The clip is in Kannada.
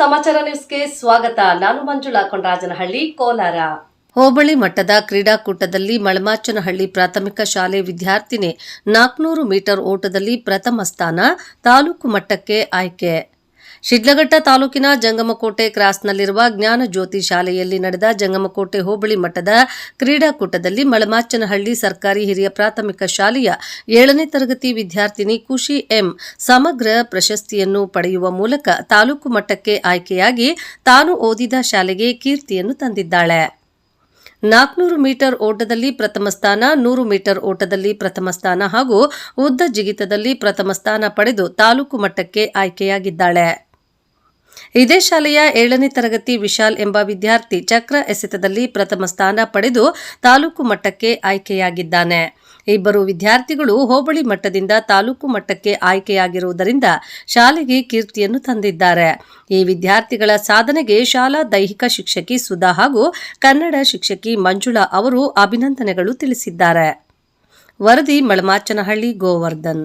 ಸಮಾಚಾರ ನ್ಯೂಸ್ಗೆ ಸ್ವಾಗತ. ನಾನು ಮಂಜುಳಾ ಕೊಂಡರಾಜನಹಳ್ಳಿ ಕೋಲಾರ. ಹೋಬಳಿ ಮಟ್ಟದ ಕ್ರೀಡಾಕೂಟದಲ್ಲಿ ಮಳಮಾಚನಹಳ್ಳಿ ಪ್ರಾಥಮಿಕ ಶಾಲೆ ವಿದ್ಯಾರ್ಥಿನಿ ನಾಲ್ಕುನೂರು ಮೀಟರ್ ಓಟದಲ್ಲಿ ಪ್ರಥಮ ಸ್ಥಾನ ತಾಲೂಕು ಮಟ್ಟಕ್ಕೆ ಆಯ್ಕೆ. ಶಿಡ್ಲಘಟ್ಟ ತಾಲೂಕಿನ ಜಂಗಮಕೋಟೆ ಕ್ರಾಸ್ನಲ್ಲಿರುವ ಜ್ಞಾನಜ್ಯೋತಿ ಶಾಲೆಯಲ್ಲಿ ನಡೆದ ಜಂಗಮಕೋಟೆ ಹೋಬಳಿ ಮಟ್ಟದ ಕ್ರೀಡಾಕೂಟದಲ್ಲಿ ಮಳಮಾಚನಹಳ್ಳಿ ಸರ್ಕಾರಿ ಹಿರಿಯ ಪ್ರಾಥಮಿಕ ಶಾಲೆಯ ಏಳನೇ ತರಗತಿ ವಿದ್ಯಾರ್ಥಿನಿ ಖುಷಿ ಎಂ ಸಮಗ್ರ ಪ್ರಶಸ್ತಿಯನ್ನು ಪಡೆಯುವ ಮೂಲಕ ತಾಲೂಕು ಮಟ್ಟಕ್ಕೆ ಆಯ್ಕೆಯಾಗಿ ತಾನು ಓದಿದ ಶಾಲೆಗೆ ಕೀರ್ತಿಯನ್ನು ತಂದಿದ್ದಾಳೆ. ನಾಲ್ಕುನೂರು ಮೀಟರ್ ಓಟದಲ್ಲಿ ಪ್ರಥಮ ಸ್ಥಾನ, ನೂರು ಮೀಟರ್ ಓಟದಲ್ಲಿ ಪ್ರಥಮ ಸ್ಥಾನ ಹಾಗೂ ಉದ್ದ ಜಿಗಿತದಲ್ಲಿ ಪ್ರಥಮ ಸ್ಥಾನ ಪಡೆದು ತಾಲೂಕು ಮಟ್ಟಕ್ಕೆ ಆಯ್ಕೆಯಾಗಿದ್ದಾಳೆ. ಇದೇ ಶಾಲೆಯ ಏಳನೇ ತರಗತಿ ವಿಶಾಲ್ ಎಂಬ ವಿದ್ಯಾರ್ಥಿ ಚಕ್ರ ಎಸೆತದಲ್ಲಿ ಪ್ರಥಮ ಸ್ಥಾನ ಪಡೆದು ತಾಲೂಕು ಮಟ್ಟಕ್ಕೆ ಆಯ್ಕೆಯಾಗಿದ್ದಾನೆ. ಇಬ್ಬರು ವಿದ್ಯಾರ್ಥಿಗಳು ಹೋಬಳಿ ಮಟ್ಟದಿಂದ ತಾಲೂಕು ಮಟ್ಟಕ್ಕೆ ಆಯ್ಕೆಯಾಗಿರುವುದರಿಂದ ಶಾಲೆಗೆ ಕೀರ್ತಿಯನ್ನು ತಂದಿದ್ದಾರೆ. ಈ ವಿದ್ಯಾರ್ಥಿಗಳ ಸಾಧನೆಗೆ ಶಾಲಾ ದೈಹಿಕ ಶಿಕ್ಷಕಿ ಸುಧಾ ಹಾಗೂ ಕನ್ನಡ ಶಿಕ್ಷಕಿ ಮಂಜುಳಾ ಅವರು ಅಭಿನಂದನೆಗಳು ತಿಳಿಸಿದ್ದಾರೆ. ವರದಿ ಮಳಮಾಚನಹಳ್ಳಿ ಗೋವರ್ಧನ್.